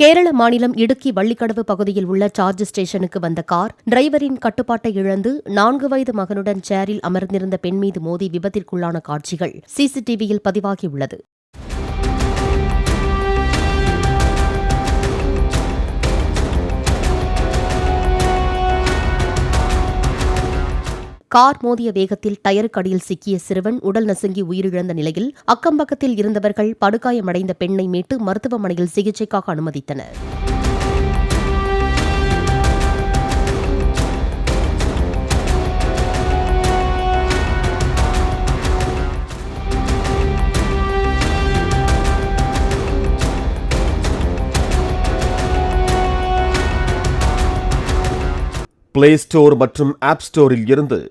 கேரள மாநிலம் இடுக்கி வள்ளிக்கடவு பகுதியில் உள்ள சார்ஜ் ஸ்டேஷனுக்கு வந்த கார் டிரைவரின் கட்டுப்பாட்டை இழந்து நான்கு வயது மகனுடன் சேரில் அமர்ந்திருந்த பெண் மீது மோதி விபத்திற்குள்ளான காட்சிகள். சிசிடிவியில் பதிவாகியுள்ளது. கார் மோதிய வேகத்தில் டயருக்கடியில் சிக்கிய சிறுவன் உடல் நசுங்கி உயிரிழந்த நிலையில் அக்கம்பக்கத்தில் இருந்தவர்கள் படுகாயமடைந்த பெண்ணை மீட்டு மருத்துவமனையில் சிகிச்சைக்காக அனுமதித்தனர். பிளே ஸ்டோர் மற்றும் ஆப் ஸ்டோரில் இருந்து